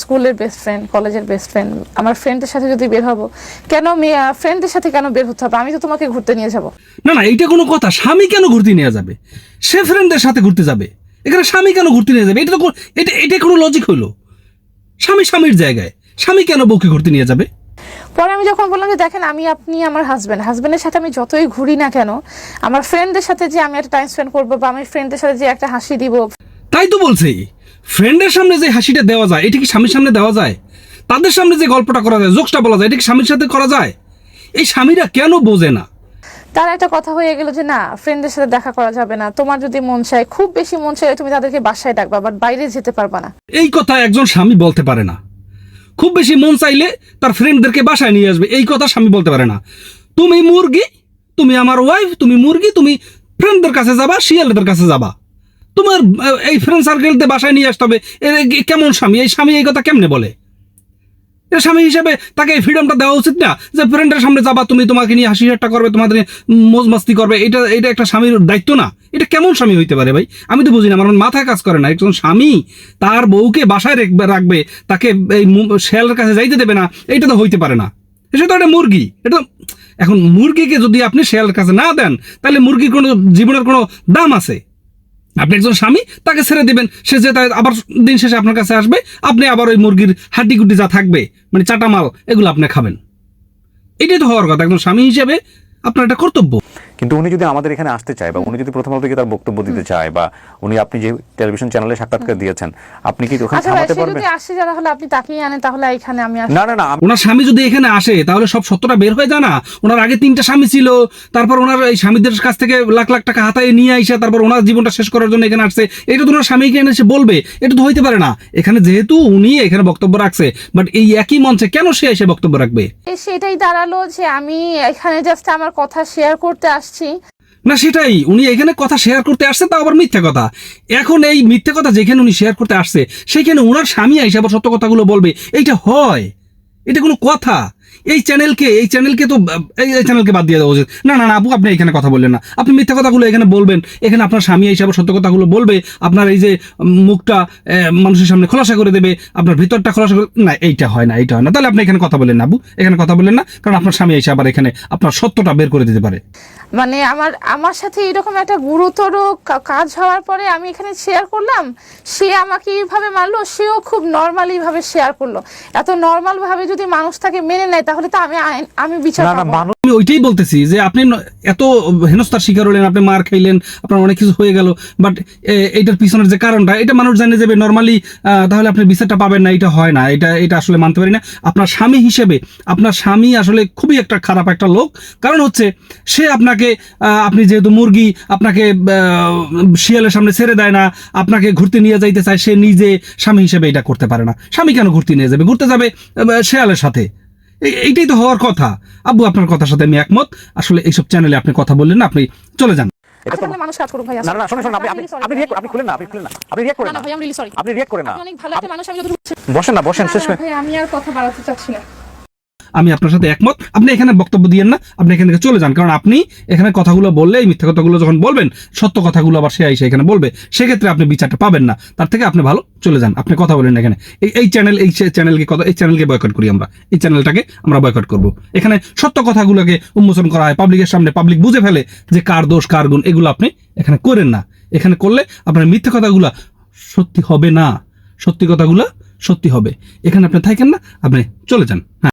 স্কুলের best friend কলেজের best friend আমার ফ্রেন্ডের সাথে যদি বের হব কেন মেয়ে ফ্রেন্ডের সাথে কেন বের হতে হবে? আমি তো তোমাকে ঘুরতে নিয়ে যাব। না না এইটা কোনো কথা। স্বামী কেন ঘুরতে নিয়ে যাবে? সে ফ্রেন্ডদের সাথে ঘুরতে যাবে। এখানে স্বামী কেন ঘুরতে নিয়ে যাবে? এটা তো এটা এটা কোনো লজিক হইল স্বামী স্বামীর জায়গায়। স্বামী কেন বউকে ঘুরতে নিয়ে যাবে? পরে আমি যখন বললাম যে দেখেন আমি আপনি আমার হাজব্যান্ড হাজব্যান্ডের সাথে আমি যতই ঘুরি না কেন আমার ফ্রেন্ডদের সাথে যে আমি একটা টাইম স্পেন্ড করব বা আমি ফ্রেন্ডদের সাথে যে একটা হাসি দিব তাই তো বলছি ফ্রেন্ডের সামনে যে হাসিটা দেওয়া যায় এটা কি স্বামীর সামনে দেওয়া যায়? তাদের সামনে যে গল্পটা করা যায় জোকসটা বলা যায় এটা কি স্বামীর সাথে করা যায়? এই স্বামীরা কেন বোঝে না? তার একটা কথা হয়ে গেল যে না ফ্রেন্ডের সাথে দেখা করা যাবে না। তোমার যদি মন চায় খুব বেশি মন চায় তুমি তাদেরকে বাসায় ডাকবা বাট বাইরে যেতে পারবা না। এই কথা একজন স্বামী বলতে পারে না। খুব বেশি মন চাইলে তার ফ্রেন্ডদেরকে বাসায় নিয়ে আসবে এই কথা স্বামী বলতে পারে না। তুমি মুরগি তুমি আমার ওয়াইফ তুমি মুরগি তুমি ফ্রেন্ডদের কাছে যাবা শিয়ালদের কাছে যাবা। তোমার এই ফ্রেন্ড সার্কেলতে বাসায় নিয়ে আসতে হবে। এর কেমন স্বামী? এই স্বামী এই কথা কেমনে বলে? এর স্বামী হিসেবে তাকে এই ফ্রিডমটা দেওয়া উচিত না যে ফ্রেন্ডের সামনে যাবা, তুমি তোমাকে নিয়ে হাসি ঠাট্টা করবে, তোমাদের মোজ মাস্তি করবে। এটা এটা একটা স্বামীর দায়িত্ব না। এটা কেমন স্বামী হইতে পারে ভাই? আমি তো বুঝি না, আমার মাথায় কাজ করে না। একজন স্বামী তার বউকে বাসায় রাখবে রাখবে, তাকে এই শেয়ালের কাছে যাইতে দেবে না এটা তো হইতে পারে না। সে তো একটা মুরগি। এটা এখন মুরগিকে যদি আপনি শেয়ালের কাছে না দেন, তাহলে মুরগির কোনো, জীবনের কোনো দাম আছে। আপনি একজন স্বামী, তাকে ছেড়ে দিবেন। সে যে আবার দিন শেষে আপনার কাছে আসবে, আপনি আবার ওই মুরগির গুড্ডি যা থাকবে মানে চাটামাল, এগুলো আপনি খাবেন। এটাই তো হওয়ার কথা, একজন স্বামী হিসেবে আপনার একটা কর্তব্য। কিন্তু উনি যদি আমাদের এখানে আসতে চায় বা উনি যদি প্রথম থেকে তার বক্তব্য দিতে চায় বা উনি আপনি যে টেলিভিশন চ্যানেলে সাক্ষাৎকার দিয়েছেন আপনি কি ওখানে আচ্ছা থামাতে পারবেন যদি আসে যা তাহলে আপনি তাকিয়ে আনেন তাহলে এখানে আমি না না না ওনার স্বামী যদি এখানে আসে তাহলে সব সত্যটা বের হয়ে যায় না? ওনার আগে তিনটা স্বামী ছিল তারপর ওনার এই স্বামীদের কাছ থেকে লাখ লাখ টাকা হাতায় নিয়ে আইসে তারপর ওনার জীবনটা শেষ করার জন্য এখানে আসছে। এটা তো ওনার স্বামীকে এনে সে বলবে এটা তো হইতে পারে না। এখানে যেহেতু উনি এখানে বক্তব্য রাখছে বাট এই একই মঞ্চে কেন সে এসে বক্তব্য রাখবে? সেটাই দাঁড়াল যে আমি এখানে জাস্ট আমার কথা শেয়ার করতে আসছি। না, সেটাই। উনি এখানে কথা শেয়ার করতে আসছে তা আবার মিথ্যা কথা। এখন এই মিথ্যা কথা যেখানে উনি শেয়ার করতে আসছে, সেখানে ওনার স্বামী আবার সত্য কথাগুলো বলবে। এইটা হয়। এটা কোনো কথা। এই চ্যানেলকে এই চ্যানেলকে তো, এই চ্যানেলকে বাদ দিয়ে দেওয়া উচিত। না না না, আপু, আপনি এখানে কথা বললেন না। আপনি মিথ্যা কথাগুলো এখানে বলবেন। এখানে আপনার স্বামী হিসাবে সত্য কথাগুলো বলবে। আপনার এই যে মুখটা মানুষের সামনে খোলাসা করে দেবে। আপনার ভিতরটা খোলাসা করে, না, এইটা হয় না, এইটা হয় না। তাহলে আপনি এখানে কথা বলেন না, আপু। এখানে কথা বলেন না, কারণ আপনার স্বামী এসে আবার এখানে আপনার সত্যটা বের করে দিতে পারে। মানে আমার আমার সাথে এরকম একটা গুরুতর কাজ হওয়ার পরে আমি এখানে শেয়ার করলাম। সে আমাকে এইভাবে মারলো, সেও খুব নর্মালি ভাবে শেয়ার করল। এত নর্মাল ভাবে যদি মানুষ তাকে মেনে নেয় তাহলে তো আমি আমি বিচার না না আমি ওইটাই বলতেছি যে আপনি এত হেনস্থার শিকার হলেন আপনি মার খাইলেন আপনার অনেক কিছু হয়ে গেল বাট এইটার পিছনের যে কারণটা এটা মানুষ জানে যাবে নর্মালি তাহলে আপনি বিচারটা পাবেন না এটা হয় না এটা এটা আসলে মানতে পারি না। আপনার স্বামী হিসেবে আপনার স্বামী আসলে খুবই একটা খারাপ একটা লোক কারণ হচ্ছে সে আপনাকে আহ, আপনি যেহেতু মুরগি আপনাকে শিয়ালের সামনে ছেড়ে দেয় না আপনাকে ঘুরতে নিয়ে যাইতে চায় সে নিজে স্বামী হিসেবে এটা করতে পারে না। স্বামী কেন ঘুরতে নিয়ে যাবে? ঘুরতে যাবে শিয়ালের সাথে। এইটাই তো হওয়ার কথা। আব্বু আপনার কথার সাথে আমি একমত। আসলে এইসব চ্যানেলে আপনি কথা বললেন না আপনি চলে যান। এটা আচ্ছা, মানুষ কাজ করুক ভাই না না না শুনুন শুনুন আপনি আপনি আপনি আপনি খুলেন না আপনি খুলেন না। আপনি রিয়েক্ট করেন না না ভাই আমি রিলি সরি আপনি করেন না। অনেক ভালো একটা মানুষ আমি যতটুকু বসেন না বসেন শেষ আমি আর কথা বাড়াতে চাচ্ছি না। আমি আপনার সাথে একমত। আপনি এখানে বক্তব্য দিয়েন না, আপনি এখান থেকে চলে যান। কারণ আপনি এখানে কথাগুলো বললে, এই মিথ্যা কথাগুলো যখন বলবেন, সত্য কথাগুলো আবার সে এসে এখানে বলবে। সেক্ষেত্রে আপনি বিচারটা পাবেন না। তার থেকে আপনি ভালো চলে যান। আপনি কথা বলেন এখানে। এই এই চ্যানেল এই চ্যানেলকে কথা এই চ্যানেলকে বয়কট করি আমরা। এই চ্যানেলটাকে আমরা বয়কট করব। এখানে সত্য কথাগুলোকে উন্মোচন করা হয়। পাবলিকের সামনে পাবলিক বুঝে ফেলে যে কার দোষ, কার গুণ, এগুলো আপনি এখানে করেন না। এখানে করলে আপনার মিথ্যা কথাগুলো সত্যি হবে না। সত্যি কথাগুলো সত্যি হবে। এখানে আপনি থাকেন না, আপনি চলে যান।